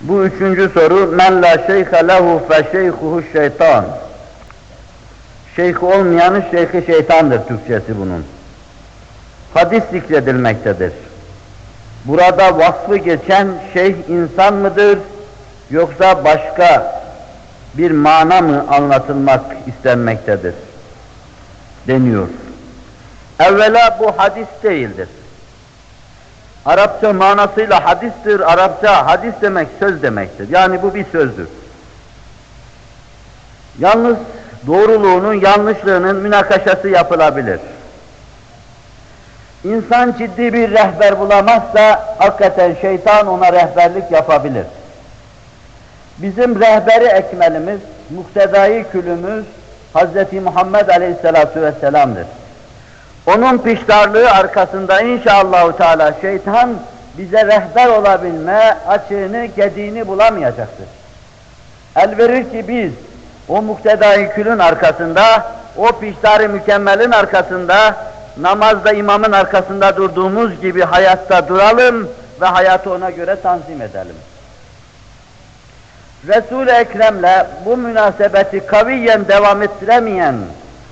Bu üçüncü soru, men la şeyhe lehu fe şeyhuhu şeytan. Şeyh olmayanın şeyhi şeytandır Türkçesi bunun. Hadis zikredilmektedir. Burada vasfı geçen şeyh insan mıdır, yoksa başka bir mana mı anlatılmak istenmektedir? Deniyor. Evvela bu hadis değildir. Arapça manasıyla hadistir. Arapça hadis demek söz demektir. Yani bu bir sözdür. Yalnız doğruluğunun, yanlışlığının münakaşası yapılabilir. İnsan ciddi bir rehber bulamazsa hakikaten şeytan ona rehberlik yapabilir. Bizim rehberi ekmelimiz, muktedai külümüz Hz. Muhammed Aleyhisselatü Vesselam'dır. Onun piştarlığı arkasında inşallahü teala şeytan bize rehber olabilme açığını, gediğini bulamayacaktır. El verir ki biz o muktedai külün arkasında, o piştarı mükemmelin arkasında, namazda imamın arkasında durduğumuz gibi hayatta duralım ve hayatı ona göre tanzim edelim. Resul-i Ekrem'le bu münasebeti kaviyen devam ettiremeyen,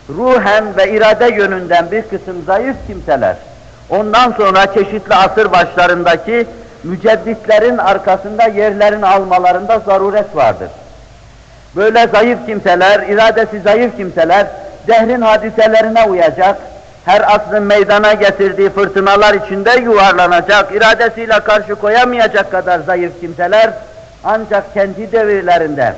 ruhen ve irade yönünden bir kısım zayıf kimseler, ondan sonra çeşitli asır başlarındaki mücedditlerin arkasında yerlerini almalarında zaruret vardır. Böyle zayıf kimseler, iradesi zayıf kimseler, dehrin hadiselerine uyacak, her asrın meydana getirdiği fırtınalar içinde yuvarlanacak, iradesiyle karşı koyamayacak kadar zayıf kimseler, ancak kendi devirlerinde,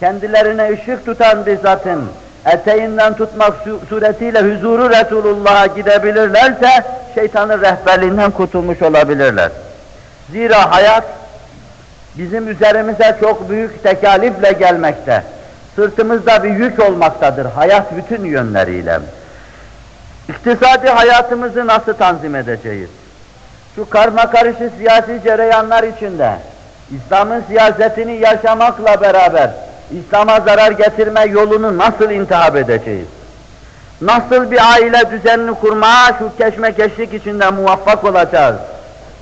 kendilerine ışık tutan bir zatın, eteğinden tutmak suretiyle huzuru Resulullah'a gidebilirlerse, şeytanın rehberliğinden kurtulmuş olabilirler. Zira hayat, bizim üzerimize çok büyük tekalifle gelmekte. Sırtımızda bir yük olmaktadır, hayat bütün yönleriyle. İktisadi hayatımızı nasıl tanzim edeceğiz? Şu karma karışık siyasi cereyanlar içinde, İslam'ın siyasetini yaşamakla beraber, İslam'a zarar getirme yolunu nasıl intihap edeceğiz? Nasıl bir aile düzenini kurmaya şu keşmekeşlik içinde muvaffak olacağız?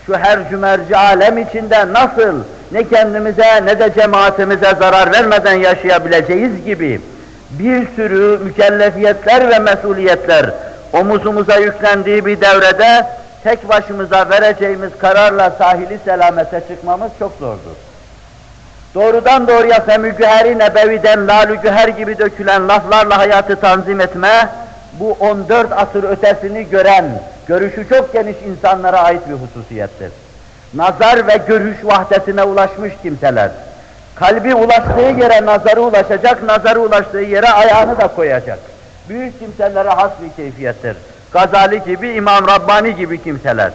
Şu her cümerci alem içinde nasıl ne kendimize ne de cemaatimize zarar vermeden yaşayabileceğiz gibi bir sürü mükellefiyetler ve mesuliyetler omuzumuza yüklendiği bir devrede tek başımıza vereceğimiz kararla sahili selamete çıkmamız çok zordur. Doğrudan doğruya femügüheri nebeviden lalügüher gibi dökülen laflarla hayatı tanzim etme, bu 14 asır ötesini gören, görüşü çok geniş insanlara ait bir hususiyettir. Nazar ve görüş vahdetine ulaşmış kimseler, kalbi ulaştığı yere nazarı ulaşacak, nazarı ulaştığı yere ayağını da koyacak. Büyük kimselere has bir keyfiyettir. Gazali gibi, İmam Rabbani gibi kimseler.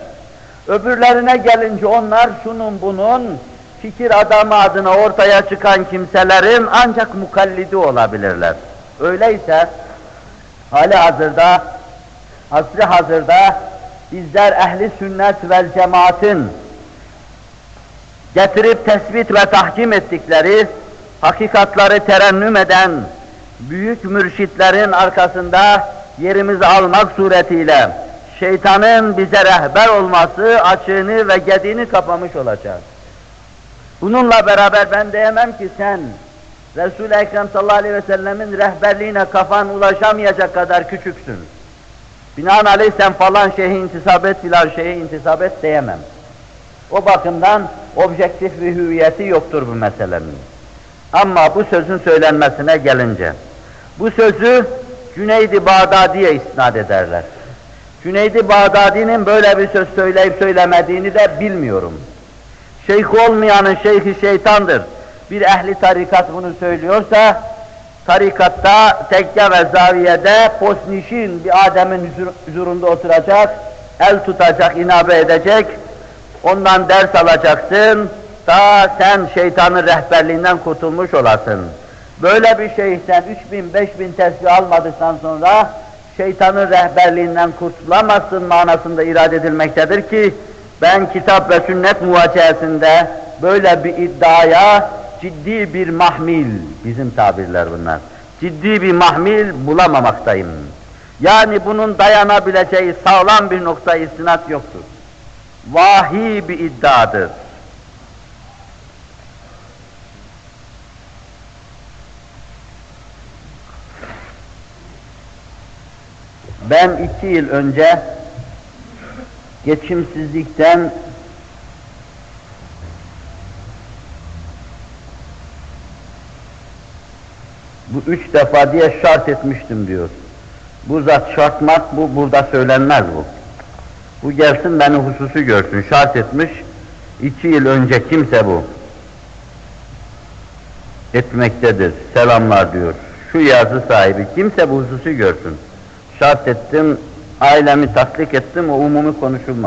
Öbürlerine gelince onlar şunun bunun, fikir adamı adına ortaya çıkan kimselerin ancak mukallidi olabilirler. Öyleyse hali hazırda, asri hazırda bizler ehli sünnet vel cemaatin getirip tespit ve tahkim ettikleri hakikatları terennüm eden büyük mürşitlerin arkasında yerimizi almak suretiyle şeytanın bize rehber olması açığını ve gediğini kapamış olacağız. Bununla beraber ben diyemem ki sen Resul-i Ekrem sallallahu aleyhi ve sellemin rehberliğine kafan ulaşamayacak kadar küçüksün. Binaenaleyh sen falan şeyhe intisap et, filan şeyhe intisap et diyemem. O bakımdan objektif bir hüviyeti yoktur bu meselenin. Ama bu sözün söylenmesine gelince, bu sözü Cüneydi Bağdadi'ye isnat ederler. Cüneydi Bağdadi'nin böyle bir söz söyleyip söylemediğini de bilmiyorum. Şeyh olmayanın şeyhi şeytandır. Bir ehli tarikat bunu söylüyorsa, tarikatta, tekke ve zaviyede posnişin bir Adem'in huzurunda oturacak, el tutacak, inabe edecek, ondan ders alacaksın, ta sen şeytanın rehberliğinden kurtulmuş olasın. Böyle bir şeyhten 3000, 5000 tesbih almadıktan sonra şeytanın rehberliğinden kurtulamazsın manasında irade edilmektedir ki ben kitap ve sünnet muvacihesinde böyle bir iddiaya ciddi bir mahmil, bizim tabirler bunlar, ciddi bir mahmil bulamamaktayım. Yani bunun dayanabileceği sağlam bir nokta istinat yoktur. Vahi bir iddiadır. Ben iki yıl önce geçimsizlikten bu üç defa diye şart etmiştim diyor. Bu zat şartmak bu burada söylenmez bu. Bu gelsin beni hususu görsün. Şart etmiş. iki yıl önce kimse bu etmektedir. Selamlar diyor. Şu yazı sahibi kimse bu hususu görsün. Şart ettim, ailemi tasdik ettim, o umumi konuşulmaz.